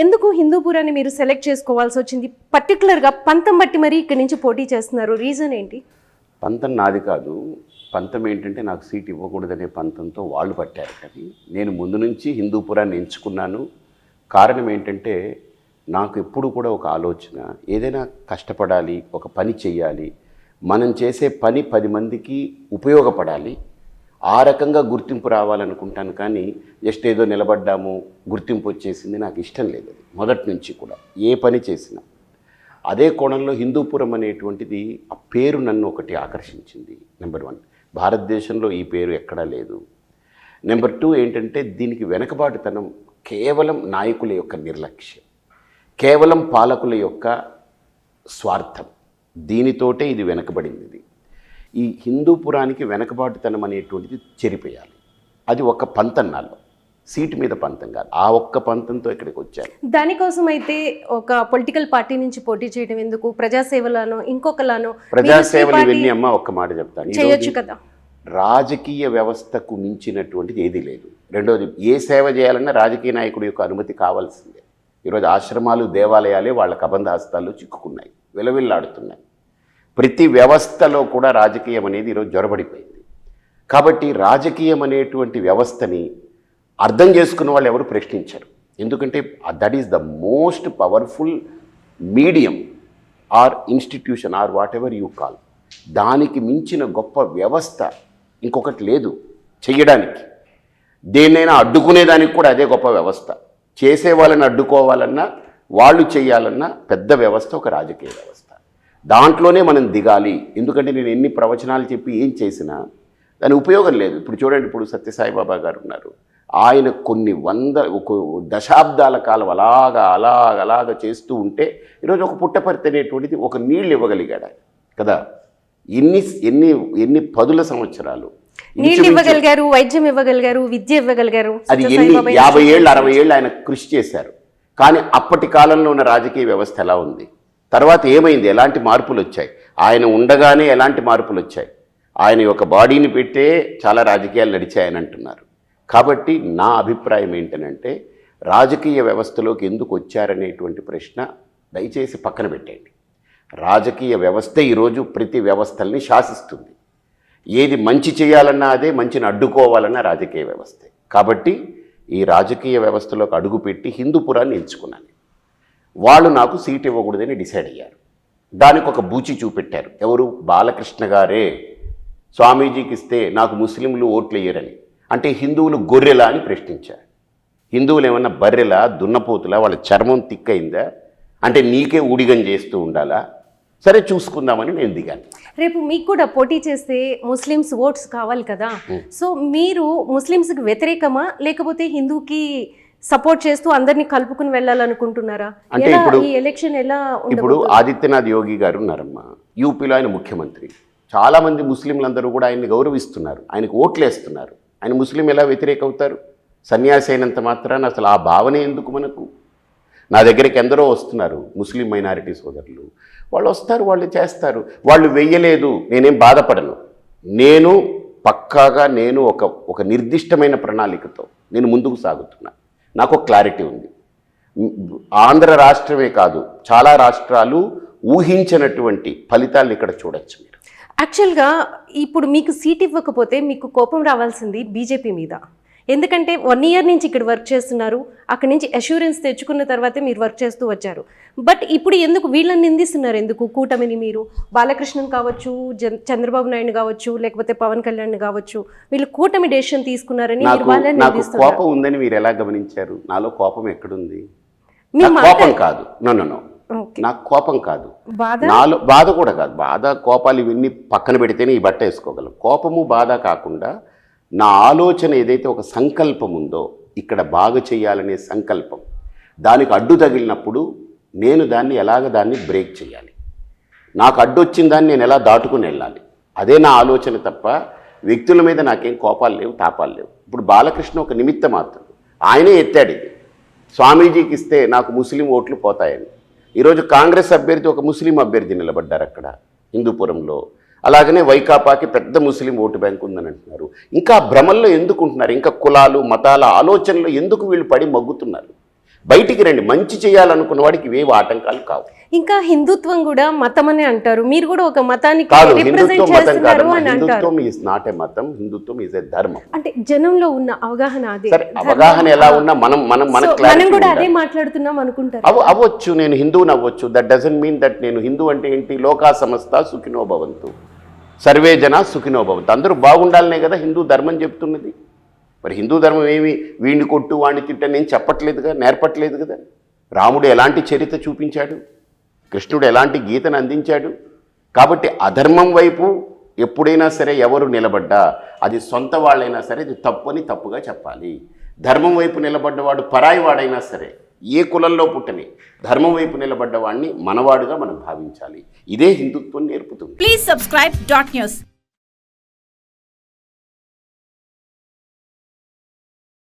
ఎందుకు హిందూపురాన్ని మీరు సెలెక్ట్ చేసుకోవాల్సి వచ్చింది? పర్టికులర్గా పంతం బట్టి మరి ఇక్కడి నుంచి పోటీ చేస్తున్నారు. రీజన్ ఏంటి? పంతం నాది కాదు. పంతం ఏంటంటే నాకు సీట్ ఇవ్వకూడదనే పంతంతో వాళ్ళు పట్టారు. కానీ నేను ముందు నుంచి హిందూపురాన్ని ఎంచుకున్నాను. కారణం ఏంటంటే నాకు ఎప్పుడు కూడా ఒక ఆలోచన ఏదైనా కష్టపడాలి ఒక పని చేయాలి మనం చేసే పని పది మందికి ఉపయోగపడాలి ఆ రకంగా గుర్తింపు రావాలనుకుంటాను కానీ జస్ట్ ఏదో నిలబడ్డాము గుర్తింపు వచ్చేసింది నాకు ఇష్టం లేదు అది మొదటి నుంచి కూడా. ఏ పని చేసినా. అదే కోణంలో హిందూపురం అనేటువంటిది ఆ పేరు నన్ను ఒకటి ఆకర్షించింది నెంబర్ వన్. భారతదేశంలో ఈ పేరు ఎక్కడా లేదు. నెంబర్ టూ ఏంటంటే దీనికి వెనకబాటుతనం కేవలం నాయకుల యొక్క నిర్లక్ష్యం కేవలం పాలకుల యొక్క స్వార్థం. దీనితోటే ఇది వెనకబడింది ఈ హిందూపురానికి వెనకబాటుతనం అనేటువంటిది చెరిపేయాలి. అది ఒక పంతం నాలో సీటు మీద పంతం కాదు. ఆ ఒక్క పంతంతో ఇక్కడికి వచ్చాను దానికోసం అయితే ఒక పొలిటికల్ పార్టీ నుంచి పోటీ చేయడం ఎందుకు? ప్రజాసేవలను ఇంకొకలాను ప్రజాసేవలు ఇవన్నీ అమ్మ ఒక్క మాట చెప్తాను. చేయొచ్చు కదా? రాజకీయ వ్యవస్థకు మించినటువంటిది ఏదీ లేదు. రెండోది ఏ సేవ చేయాలన్నా రాజకీయ నాయకుడి యొక్క అనుమతి కావాల్సిందే. ఈరోజు ఆశ్రమాలు దేవాలయాలే వాళ్ళ కబంధ హస్తాల్లో చిక్కుకున్నాయి. విలవిల్లాడుతున్నాయి. ప్రతి వ్యవస్థలో కూడా రాజకీయం అనేది ఈరోజు జొరబడిపోయింది. కాబట్టి రాజకీయం అనేటువంటి వ్యవస్థని అర్థం చేసుకున్న వాళ్ళు ఎవరు ప్రశ్నించరు. ఎందుకంటే that is the most powerful medium or institution or whatever you call దానికి మించిన గొప్ప వ్యవస్థ ఇంకొకటి లేదు చేయడానికి దేన్నైనా అడ్డుకునేదానికి కూడా అదే గొప్ప వ్యవస్థ. చేసే వాళ్ళని అడ్డుకోవాలన్నా వాళ్ళు చేయాలన్నా పెద్ద వ్యవస్థ ఒక రాజకీయ వ్యవస్థ. దాంట్లోనే మనం దిగాలి. ఎందుకంటే నేను ఎన్ని ప్రవచనాలు చెప్పి ఏం చేసినా దాని ఉపయోగం లేదు. ఇప్పుడు చూడండి ఇప్పుడు సత్యసాయిబాబా గారు ఉన్నారు. ఆయన కొన్ని వంద ఒక దశాబ్దాల కాలం అలాగా అలాగ అలాగ చేస్తూ ఉంటే ఈరోజు ఒక పుట్టపర్తి అనేటువంటిది ఒక నీళ్ళు ఇవ్వగలిగాడు కదా? ఎన్ని ఎన్ని ఎన్ని పదుల సంవత్సరాలు? నీళ్ళు ఇవ్వగలిగారు వైద్యం ఇవ్వగలిగారు విద్య ఇవ్వగలిగారు. అది ఎన్ని యాభై ఏళ్ళు అరవై ఏళ్ళు ఆయన కృషి చేశారు. కానీ అప్పటి కాలంలో ఉన్న రాజకీయ వ్యవస్థ ఎలా ఉంది? తర్వాత ఏమైంది? ఎలాంటి మార్పులు వచ్చాయి ఆయన ఉండగానే ఎలాంటి మార్పులు వచ్చాయి ఆయన యొక్క బాడీని పెట్టే చాలా రాజకీయాలు నడిచాయని అంటున్నారు. కాబట్టి నా అభిప్రాయం ఏంటనంటే రాజకీయ వ్యవస్థలోకి ఎందుకు వచ్చారనేటువంటి ప్రశ్న దయచేసి పక్కన పెట్టండి. రాజకీయ వ్యవస్థ ఈరోజు ప్రతి వ్యవస్థల్ని శాసిస్తుంది. ఏది మంచి చేయాలన్నా అదే మంచిని అడ్డుకోవాలన్నా రాజకీయ వ్యవస్థే. కాబట్టి ఈ రాజకీయ వ్యవస్థలోకి అడుగుపెట్టి హిందూపురాన్ని ఎంచుకున్నాను. వాళ్ళు నాకు సీట్ ఇవ్వకూడదని డిసైడ్ అయ్యారు. దానికి ఒక బూచి చూపెట్టారు. ఎవరు? బాలకృష్ణ గారే. స్వామీజీకి ఇస్తే నాకు ముస్లింలు ఓట్లు వేయరని. అంటే హిందువులు గొర్రెలా అని ప్రశ్నించారు. హిందువులు ఏమన్నా బర్రెలా దున్నపోతులా వాళ్ళ చర్మం తిక్కయిందా? అంటే నీకే ఊడిగం చేస్తూ ఉండాలా? సరే చూసుకుందామని నేను దిగాను. రేపు మీకు కూడా పోటీ చేస్తే ముస్లిమ్స్ ఓట్స్ కావాలి కదా. సో మీరు ముస్లిమ్స్కి వ్యతిరేకమా? లేకపోతే హిందూకి సపోర్ట్ చేస్తూ అందరినీ కలుపుకుని వెళ్ళాలనుకుంటున్నారా? అంటే ఇప్పుడు- ఈ ఎలక్షన్ ఎలా ఇప్పుడు ఆదిత్యనాథ్ యోగి గారు ఉన్నారమ్మా. యూపీలో ఆయన ముఖ్యమంత్రి. చాలామంది ముస్లింలందరూ కూడా ఆయన్ని గౌరవిస్తున్నారు. ఆయనకు ఓట్లేస్తున్నారు. ఆయన ముస్లిం ఎలా వ్యతిరేక అవుతారు సన్యాసి అయినంత మాత్రాన అసలు ఆ భావనే ఎందుకు మనకు? నా దగ్గరికి ఎందరో వస్తున్నారు ముస్లిం మైనారిటీ సోదరులు. వాళ్ళు వస్తారు వాళ్ళు చేస్తారు. వాళ్ళు వెయ్యలేదు నేనేం బాధపడను. నేను పక్కాగా నేను ఒక ఒక నిర్దిష్టమైన ప్రణాళికతో నేను ముందుకు సాగుతున్నా. నాకు క్లారిటీ ఉంది. ఆంధ్ర రాష్ట్రమే కాదు చాలా రాష్ట్రాలు ఊహించినటువంటి ఫలితాలను ఇక్కడ చూడొచ్చు మీరు. యాక్చువల్గా ఇప్పుడు మీకు సీట్ ఇవ్వకపోతే మీకు కోపం రావాల్సింది బీజేపీ మీద. ఎందుకంటే వన్ ఇయర్ నుంచి ఇక్కడ వర్క్ చేస్తున్నారు. అక్కడి నుంచి అష్యూరెన్స్ తెచ్చుకున్న తర్వాతే మీరు వర్క్ చేస్తూ వచ్చారు. బట్ ఇప్పుడు ఎందుకు వీళ్ళని నిందిస్తున్నారు ఎందుకు? కూటమిని మీరు? బాలకృష్ణన్ కావచ్చు చంద్రబాబు నాయుడు కావచ్చు లేకపోతే పవన్ కళ్యాణ్ కావచ్చు వీళ్ళు కూటమి డెసిషన్ తీసుకున్నారని వాళ్ళని కోపం ఉందని మీరు ఎలా గమనించారు? నాలో కోపం ఎక్కడుంది? కోపం కాదు. నో. నాకు కోపం కాదు. బాధ? నాలో బాధ కూడా కాదు. బాధ కోపాలు ఇవన్నీ పక్కన పెడితేనే ఈ బట్ట వేసుకోగలం. కోపము బాధ కాకుండా నా ఆలోచన ఏదైతే ఒక సంకల్పం ఉందో ఇక్కడ బాగా చేయాలనే సంకల్పం దానికి అడ్డు తగిలినప్పుడు నేను దాన్ని ఎలాగ దాన్ని బ్రేక్ చేయాలి? నాకు అడ్డు వచ్చిన దాన్ని నేను ఎలా దాటుకుని వెళ్ళాలి? అదే నా ఆలోచన తప్ప వ్యక్తుల మీద నాకేం కోపాలు లేవు తాపాలు లేవు. ఇప్పుడు బాలకృష్ణ ఒక నిమిత్త మాత్రం ఆయనే ఎత్తాడు ఇది. స్వామీజీకి ఇస్తే నాకు ముస్లిం ఓట్లు పోతాయని. ఈరోజు కాంగ్రెస్ అభ్యర్థి ఒక ముస్లిం అభ్యర్థి నిలబడ్డారు అక్కడ హిందూపురంలో. అలాగనే వైకాపాకి పెద్ద ముస్లిం ఓటు బ్యాంక్ ఉందని అంటున్నారు. ఇంకా భ్రమల్లో ఎందుకు ఉంటున్నారు ఇంకా కులాలు మతాల ఆలోచనలు ఎందుకు వీళ్ళు పడి మగ్గుతున్నారు? బయటికి రండి మంచి చేయాలనుకున్న వాడికి ఇవేవి ఆటంకాలు కావు. ఇంకా హిందుత్వం కూడా మతం అని అంటారు. మీరు కూడా ఒక మతానికి కాదు హిందుత్వం మతం చేస్తున్నారు కాదు అని అంటారు. హిందుత్వం ఈజ్ నాట్ ఏ మతం. హిందుత్వం ఈజ్ ఏ ధర్మం. అంటే జనంలో ఉన్న అవగాహన అదే. సరే అవగాహన ఎలా ఉన్నా మనం మనం మనం కూడా. అదే మాట్లాడుతున్నాం అనుకుంటారు. అవ అవ్వచ్చు నేను హిందువుని అవ్వచ్చు. దట్ డజన్ మీన్ దట్ నేను హిందూ అంటే ఏంటి? లోకా సమస్త సుఖినో భవంతు. సర్వే జన సుఖినో భవంతు. అందరూ బాగుండాలనే కదా హిందూ ధర్మం చెప్తున్నది. మరి హిందూ ధర్మం ఏమి వీడిని కొట్టు వాడిని తిట్ట నేను చెప్పట్లేదుగా నేర్పట్లేదు కదా? రాముడు ఎలాంటి చరిత్ర చూపించాడు? కృష్ణుడు ఎలాంటి గీతను అందించాడు? కాబట్టి అధర్మం వైపు ఎప్పుడైనా సరే ఎవరు నిలబడ్డా అది సొంత వాళ్ళైనా సరే అది తప్పని తప్పుగా చెప్పాలి. ధర్మం వైపు నిలబడ్డవాడు పరాయి వాడైనా సరే ఏ కులంలో పుట్టని ధర్మం వైపు నిలబడ్డవాడిని మనవాడుగా మనం భావించాలి. ఇదే హిందుత్వం నేర్పుతుంది. Please subscribe dot news